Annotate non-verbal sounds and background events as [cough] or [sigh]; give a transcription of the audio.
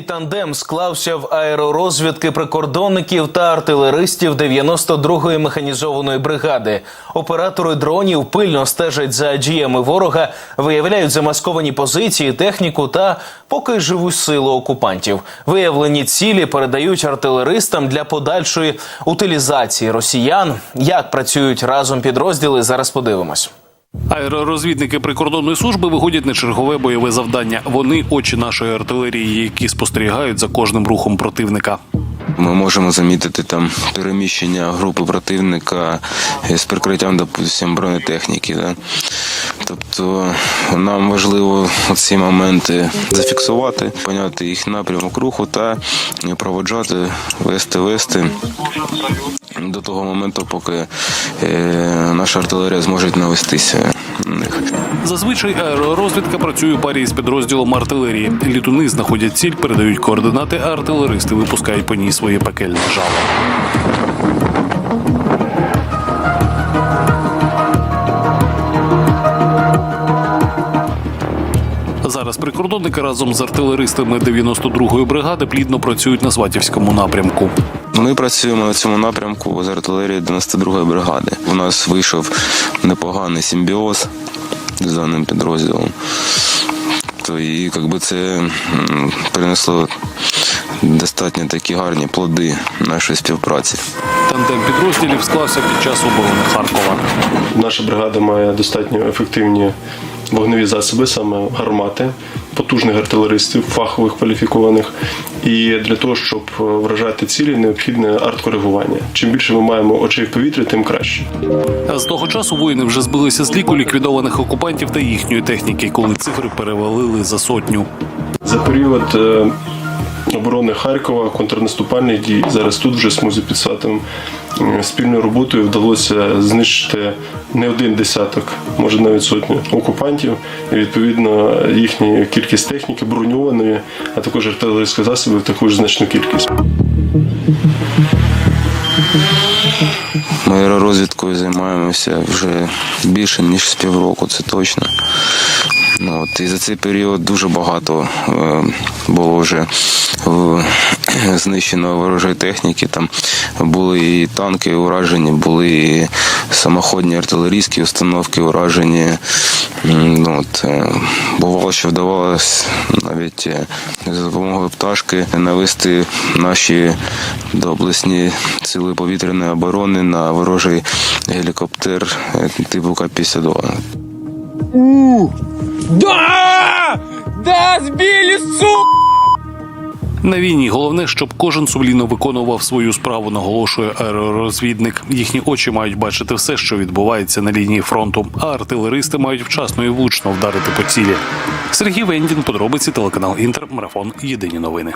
Тандем склався в аеророзвідки прикордонників та артилеристів 92-ї механізованої бригади. Оператори дронів пильно стежать за діями ворога, виявляють замасковані позиції, техніку та поки живу силу окупантів. Виявлені цілі передають артилеристам для подальшої утилізації росіян. Як працюють разом підрозділи? Зараз подивимось. Аеророзвідники прикордонної служби виходять на чергове бойове завдання. Вони очі нашої артилерії, які спостерігають за кожним рухом противника. Ми можемо замітити там переміщення групи противника з прикриттям, допустим, бронетехніки. Да? Тобто нам важливо ці моменти зафіксувати, поняти їх напрямок руху та проводжати, вести, вести до того моменту, поки е, наша артилерія зможе навестися. Зазвичай аеророзвідка працює у парі з підрозділом артилерії. Літуни знаходять ціль, передають координати, а артилеристи випускають по ній своє пекельне жало. Зараз прикордонники разом з артилеристами 92-ї бригади плідно працюють на Сватівському напрямку. Ми працюємо на цьому напрямку з артилерії 92-ї бригади. У нас вийшов непоганий симбіоз з даним підрозділом. То і якби це принесло достатньо такі гарні плоди нашої співпраці. Тандем підрозділів склався під час оборони Харкова. Наша бригада має достатньо ефективні вогневі засоби, саме гармати, потужних артилеристів, фахових кваліфікованих. І для того, щоб вражати цілі, необхідне арткоригування. Чим більше ми маємо очей в повітрі, тим краще. А З того часу воїни вже збилися з ліку ліквідованих окупантів та їхньої техніки, коли цифри перевалили за сотню. За період е, оборони Харкова, контрнаступальних дій, зараз тут вже смузі під Сватом, м, спільною роботою вдалося знищити не один десяток, може навіть сотню окупантів. І відповідно їхня кількість техніки броньованої, а також артилерійських засобів також значну кількість. Ми аеророзвідкою займаємося вже більше ніж з півроку, це точно. Ну, от, і за цей період дуже багато е, було вже [clears throat] знищено ворожої техніки. Там були і танки уражені, були і самоходні артилерійські установки уражені. Ну, от, е, бувало, що вдавалося навіть е, за допомогою пташки навести наші доблесні сили повітряної оборони на ворожий гелікоптер типу К-52. Да! Да, збили, сука! На війні головне, щоб кожен сумлінно виконував свою справу, наголошує аеророзвідник. Їхні очі мають бачити все, що відбувається на лінії фронту, а артилеристи мають вчасно і влучно вдарити по цілі. Сергій Вендін, подробиці телеканал Інтер, марафон. Єдині новини.